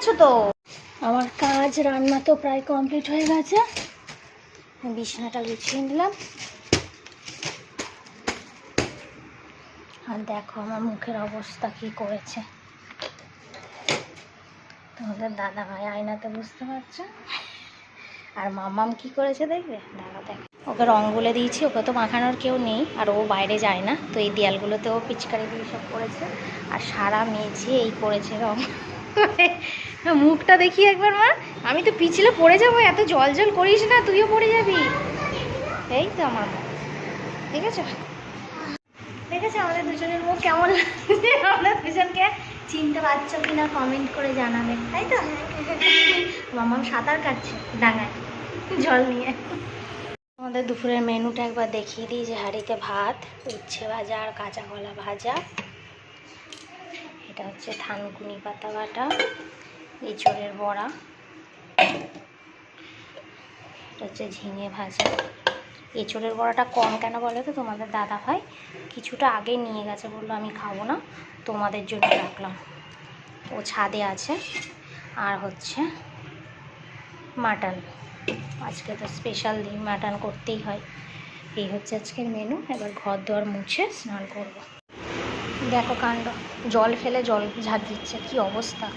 গেছো তো? আমার কাজ রান্না তো প্রায় কমপ্লিট হয়ে গেছে। বিছানাটা গুছিয়ে নিলাম। আর দেখো আমার মুখের অবস্থা কি করেছে। তোমাদের দাদা ভাই আয়নাতে বুঝতে পারছ। আর মামাম কি করেছে দেখবে? দাদা দেখ। ওকে রং বলে দিয়েছি, ওকে তো মাখানোর কেউ নেই, আর ও বাইরে যায় না, তো এই দেয়ালগুলোতেও পিচকারি দিয়ে সব করেছে, আর সারা মেঝে এই করেছে রং। মুখটা দেখি একবার মা, আমি তো পিছলে পড়ে যাব, এত জল জল করিস না, তুইও পড়ে যাবি। এই তো আমার ঠিক আছে দেখেছ আমাদের দুজনের মুখ কেমন লাগছে? আমরা দুজনকে চিনতে পারছ কিনা কমেন্ট করে জানাবেন তাই তো? মামাম সাঁতার কাটছে ডাঙায়, জল নিয়ে। আমাদের দুপুরের মেনুটা একবার দেখিয়ে দিই, যে হাঁড়িতে ভাত, উচ্ছে ভাজা আর কাঁচা কলা ভাজা। এটা হচ্ছে থানকুনি পাতা বাটা, এঁচড়ের বড়া। এটা হচ্ছে ঝিঙে ভাজা। এঁচড়ের বড়াটা কম কেন বলে তো? তোমাদের দাদা ভাই কিছুটা আগে নিয়ে গেছে, বলল আমি খাব না, তোমাদের জন্য রাখলাম। ও ছাদে আছে। আর হচ্ছে মাটন। আজকে তো স্পেশাল দিন মাটন করতেই হয়। এই হচ্ছে আজকের মেনু এবার ঘর দোয়ার মুছে স্নান করব। দেখো কাণ্ড, জল ফেলে জল ঝাড় দিচ্ছে, কি অবস্থা?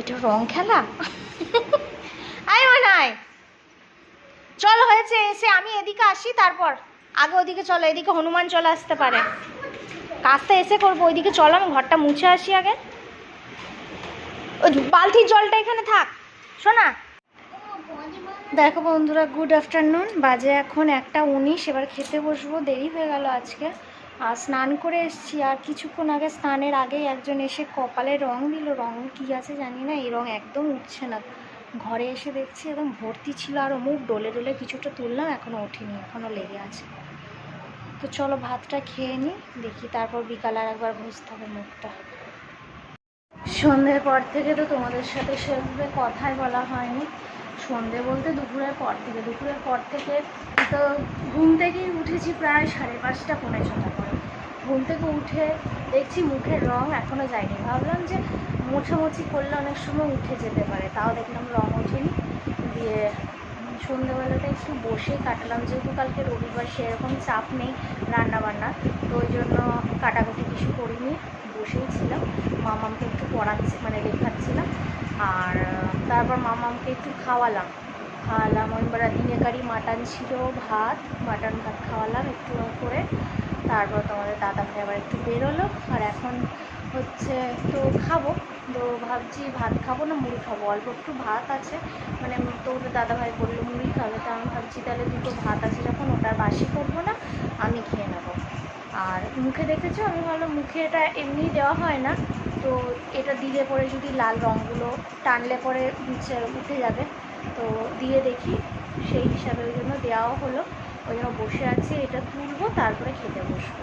এটা রং খেলা? আয় নাই চল হয়েছে, এসে আমি এদিকে আসি, তারপর। আগে ওদিকে চলো, এদিকে হনুমান চলে আসতে পারে। কাজটা এসে করব, ওইদিকে চলো, আমি ঘরটা মুছে আসি আগে। বালতির জলটা এখানে থাক। শোনা। দেখো বন্ধুরা গুড আফটারনুন বাজে এখন একটা উনিশ, এবার খেতে বসবো, দেরি হয়ে গেল আজকে। আর স্নান করে এসেছি, আর কিছুক্ষণ আগে স্নানের আগেই একজন এসে কপালে রং দিল। রং কী আছে জানি না, এই রং একদম উঠছে না। ঘরে এসে দেখছি একদম ভর্তি ছিল, আর মুখ ডলে ডলে কিছুটা তুললাম এখনও ওঠেনি এখনও লেগে আছে। তো চলো ভাতটা খেয়ে নিই দেখি তারপর বিকাল আর একবার ঘুষতে হবে মুখটা। সন্ধ্যের পর থেকে তো তোমাদের সাথে সেভাবে কথাই বলা হয়নি। সন্ধে বলতে দুপুরের পর থেকে। দুপুরের পর থেকে তো ঘুম থেকেই উঠেছি প্রায় সাড়ে পাঁচটা, পৌনে ছটা করে ঘুম থেকে উঠে দেখছি মুখের রং এখনও যায়নি। ভাবলাম যে মোছামুছি করলে অনেক সময় উঠে যেতে পারে। তাও দেখলাম রং ওঠেনি। দিয়ে সন্ধ্যেবেলাটা একটু বসেই কাটালাম। যেহেতু কালকে রবিবার, সেরকম চাপ নেই রান্না বান্না তো ওই জন্য কাটাকুটি কিছু করিনি। বসেই ছিলাম। মামামকে একটু পড়াচ্ছি মানে লেখাচ্ছিলাম। আর, তারপর মামামকে একটু খাওয়ালাম। খাওয়ালাম, ওই বেলা দিনে কারি মাটন ছিল, ভাত, মাটন ভাত খাওয়ালাম একটু করে। তারপর তোমাদের দাদা ভাই আবার একটু বেরোলো। আর এখন হচ্ছে তো খাব। তো ভাবছি ভাত খাব না মুড়ি খাব। অল্প একটু ভাত আছে। মানে তোর দাদা ভাই বলল মুড়ি খাবে। তো আমি ভাবছি তাহলে দুটো ভাত আছে যখন, ওটা বাসি করব না, আমি খেয়ে নেব। আর মুখে দেখেছ? আমি ভাবলাম মুখে এটা এমনি দেওয়া হয় না। তো এটা দিলে পরে যদি লাল রঙগুলো টানলে পরে উঠে যাবে। তো দিয়ে দেখি, সেই হিসাবে ওই জন্য দেওয়াও হলো। ওই জন্য বসে আছি, এটা তুলবো, তারপরে খেতে বসবো।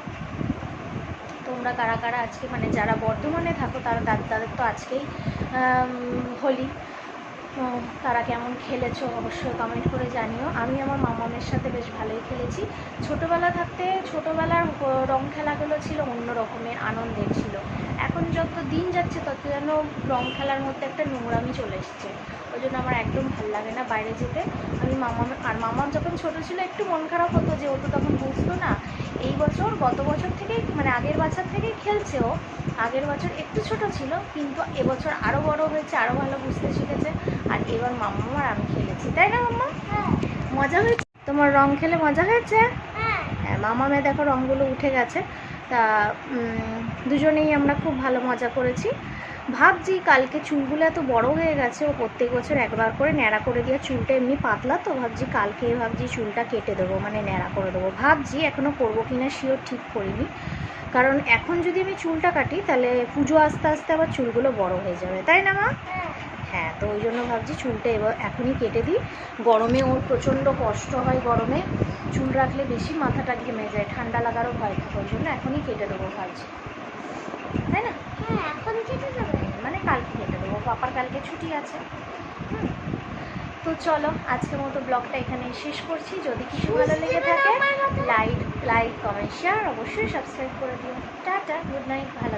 তোমরা কারা কারা আজকে মানে যারা বর্ধমানে থাকো, তারা, তাদের তো আজকেই হোলি। তারা কেমন খেলেছো অবশ্যই কমেন্ট করে জানিও। আমি আমার মামামের সাথে বেশ ভালোই খেলেছি। ছোটোবেলা থাকতে ছোটোবেলার রং খেলাগুলো ছিল অন্য রকমের, আনন্দের ছিল। এখন যত দিন যাচ্ছে, তত যেন রং খেলার মধ্যে একটা নোংরামি চলে এসছে। ওই জন্য আমার একদম ভালো লাগে না বাইরে যেতে। আমি মামাম, আর মামাম যখন ছোটো ছিল, একটু মন খারাপ হতো যে ও তো তখন বুঝতো না। এই বছর, গত বছর থেকেই মানে আগের বছর থেকেই খেলছে ও। আগের বছর একটু ছোট ছিল, কিন্তু এবছর আরও বড় হয়েছে আরও ভালো বুঝতে শিখেছে। এবার মাম্মা আর আমি খেলেছি, তাই না মাম্মা? মজা হয়েছে? তোমার রং খেলে মজা হয়েছে? হ্যাঁ মামামে দেখো রঙগুলো উঠে গেছে। তা দুজনেই আমরা খুব ভালো মজা করেছি। ভাবছি কালকে চুলগুলো এত বড় হয়ে গেছে, ও প্রত্যেক বছর একবার করে ন্যাড়া করে দিয়ে চুলটা এমনি পাতলা তো, ভাবছি কালকে ভাবছি চুলটা কেটে দেবো মানে ন্যাড়া করে দেবো। ভাবছি এখনও করব কিনা শিওর ঠিক করিনি। কারণ এখন যদি আমি চুলটা কাটি, তাহলে পুজো আস্তে আস্তে আবার চুলগুলো বড় হয়ে যাবে, তাই না মা? হ্যাঁ তো ওই জন্য ভাবছি চুলটা এবার এখনই কেটে দিই। গরমে ওর প্রচণ্ড কষ্ট হয় গরমে। চুল রাখলে বেশি মাথাটা ঘেমে যায় ঠান্ডা লাগারও ভয় থাকে ওই জন্য এখনই কেটে দেবো ভাবছি। তাই না? হ্যাঁ এখন কেটে দেবো। মানে কালকে কেটে দেবো পাপার কালকে ছুটি আছে। হুম। তো চলো আজকের মতো ব্লগটা এখানে শেষ করছি। যদি কিছু ভালো লেগে থাকে লাইক লাইক কমেন্ট শেয়ার অবশ্যই সাবস্ক্রাইব করে দিও। টাটা গুড নাইট ভালো